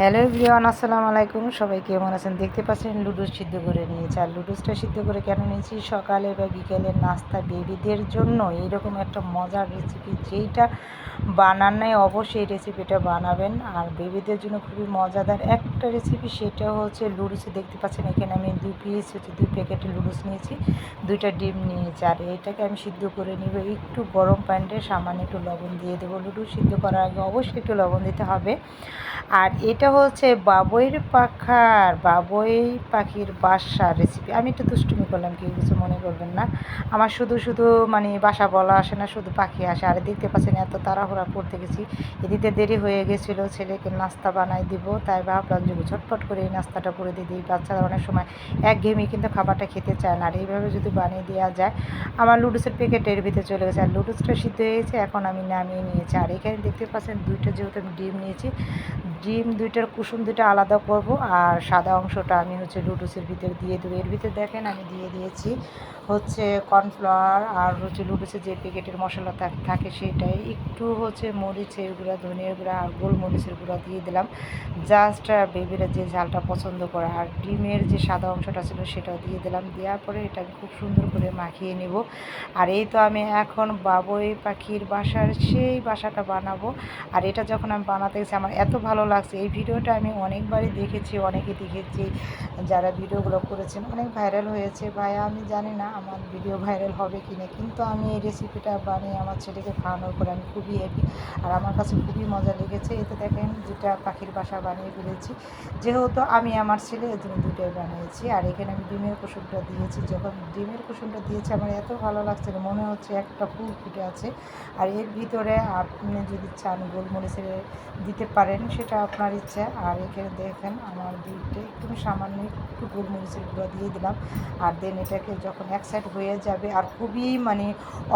Hello everyone আসসালামু আলাইকুম। সবাই কেমন আছেন? দেখতে পাচ্ছেন লুডুস সিদ্ধ করে নিয়েছি। আর লুডুসটা সিদ্ধ করে কেন নিয়েছি? সকালে বা বিকেলের নাস্তা বেবিদের জন্য। এইরকম একটা মজার রেসিপি যেইটা বানান নাই, অবশ্যই রেসিপিটা বানাবেন। আর বেবিদের জন্য খুবই মজাদার একটা রেসিপি সেটা হচ্ছে লুডুস। দেখতে পাচ্ছেন এখানে আমি দুই পিস হচ্ছে দুই প্যাকেট লুডুস নিয়েছি, দুইটা ডিম নিয়েছি। আর এটাকে আমি সিদ্ধ করে নিব একটু গরম পানিতে, সামান্য একটু লবণ দিয়ে দেবো। লুডুস সিদ্ধ করার আগে অবশ্যই একটু লবণ দিতে হবে। আর এটা হচ্ছে বাবুইর পাখার, বাবুই পাখির বাসা রেসিপি আমি একটু দুষ্টুমি করলাম, কেউ কিছু মনে করবেন না। আমার শুধু শুধু মানে বাসা বলা আসে না, শুধু পাখি আসে। আর দেখতে পাচ্ছেন এত তাড়াহুড়া করতে গেছি। এদিকে দেরি হয়ে গেছিল, ছেলেকে নাস্তা বানাই দিব। তাই ভাবলাম যে ঝটপট করে এই নাস্তাটা করে দিয়ে দিই। বাচ্চারা অনেক সময় এক ঘেমি কিন্তু খাবারটা খেতে চায় না। আর এইভাবে যদি বানিয়ে দেওয়া যায়, আমার লুডুসের প্যাকেট এর ভিতরে চলে গেছে। আর লুডুসটা সিদ্ধ হয়ে গেছে, এখন আমি নামিয়ে নিয়েছি। আর এখানে দেখতে পাচ্ছেন দুইটা যেহেতু আমি ডিম নিয়েছি, ডিম দুইটার কুসুম দুইটা আলাদা করব আর সাদা অংশটা আমি হচ্ছে লুডুসের ভিতরে দিয়ে দেবো। এর ভিতরে দেখেন আমি দিয়ে দিয়েছি হচ্ছে কর্নফ্লাওয়ার আর হচ্ছে লুডুসের যে প্যাকেটের মশলা থাকে সেটাই। একটু হচ্ছে মরিচের গুঁড়া, ধনিয়ার গুঁড়া আর গোলমরিচের গুঁড়া দিয়ে দিলাম। জাস্ট বেবিরা যে ঝালটা পছন্দ করে। আর ডিমের যে সাদা অংশটা ছিল সেটাও দিয়ে দিলাম। দেওয়ার পরে এটাকে খুব সুন্দর করে মাখিয়ে নেব। আর এই তো আমি এখন বাবুই পাখির বাসার সেই বাসাটা বানাবো। আর এটা যখন আমি বানাতে গেছি, আমার এত ভালো লাগছে। এই ভিডিওটা আমি অনেকবারই দেখেছি, অনেকে দেখেছি যারা ভিডিওগুলো করেছেন, অনেক ভাইরাল হয়েছে। ভাই, আমি জানি না আমার ভিডিও ভাইরাল হবে কি না কিন্তু আমি এই রেসিপিটা বানিয়ে আমার ছেলেকে খাওয়ানোর পরে আমি খুবই হ্যাপি আর আমার কাছে খুবই মজা লেগেছে। এতে দেখেন যেটা পাখির বাসা বানিয়ে ফেলেছি। যেহেতু আমি আমার ছেলে, এর জন্য দুটোই বানিয়েছি। আর এখানে আমি ডিমের কুসুমটা দিয়েছি। যখন ডিমের কুসুমটা দিয়েছি, আমার এত ভালো লাগছে মনে হচ্ছে একটা ফুল ফুটে আছে। আর এর ভিতরে আপনি যদি চান গোলমরিচের দিতে পারেন, সেটা আপনার ইচ্ছা আর এখানে দেখেন আমার দুধটা একটু সামান্য একটু গোলমরিচের গুঁড়ো দিয়ে দিলাম। আর দেন এটাকে যখন এক সাইড হয়ে যাবে, আর খুবই মানে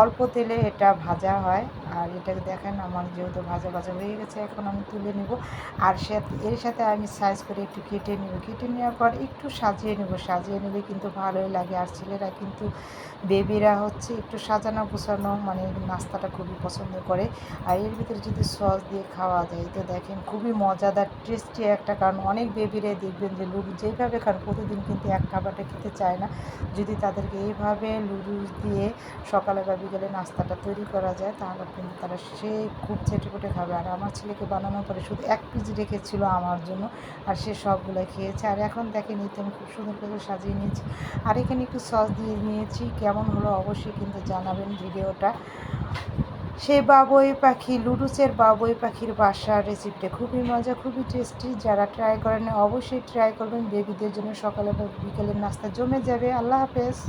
অল্প তেলে এটা ভাজা হয়। আর এটাকে দেখেন আমার যেহেতু ভাজা ভাজা হয়ে গেছে, এখন আমি তুলে নেব। আর সে এর সাথে আমি সাইজ করে একটু কেটে নেব। কেটে নেওয়ার পর একটু সাজিয়ে নেব। সাজিয়ে নেবে কিন্তু ভালোই লাগে। আর ছেলেরা কিন্তু বেবিরা হচ্ছে একটু সাজানো গোছানো মানে নাস্তাটা খুবই পছন্দ করে। আর এর ভিতরে যদি সস দিয়ে খাওয়া যায়, তো দেখেন খুবই মজাদার, টেস্টি একটা। কারণ অনেক বেবিরাই দেখবেন যে লুডু যেভাবে খান, প্রতিদিন কিন্তু এক খাবারটা খেতে চায় না। যদি তাদেরকে এইভাবে লুডু দিয়ে সকালে বা বিকেলে নাস্তাটা তৈরি করা যায়, তাহলে কিন্তু তারা সে খুব চেটে কুটে খাবে। আর আমার ছেলেকে বানানোর পরে শুধু এক পিস রেখেছিল আমার জন্য, আর সে সবগুলো খেয়েছে। আর এখন দেখে নিতে আমি খুব সুন্দর করে সাজিয়ে নিয়েছি। আর এখানে একটু সস দিয়ে নিয়েছি। কেমন হলো অবশ্যই কিন্তু জানাবেন ভিডিওটা। সেই বাবুই পাখি, লুডুসের বাবুই পাখির বাসার রেসিপিটা খুবই মজা, খুবই টেস্টি যারা ট্রাই করেন অবশ্যই ট্রাই করবেন। বেবিদের জন্য সকালে বিকেলের নাস্তা জমে যাবে। আল্লাহ হাফেজ।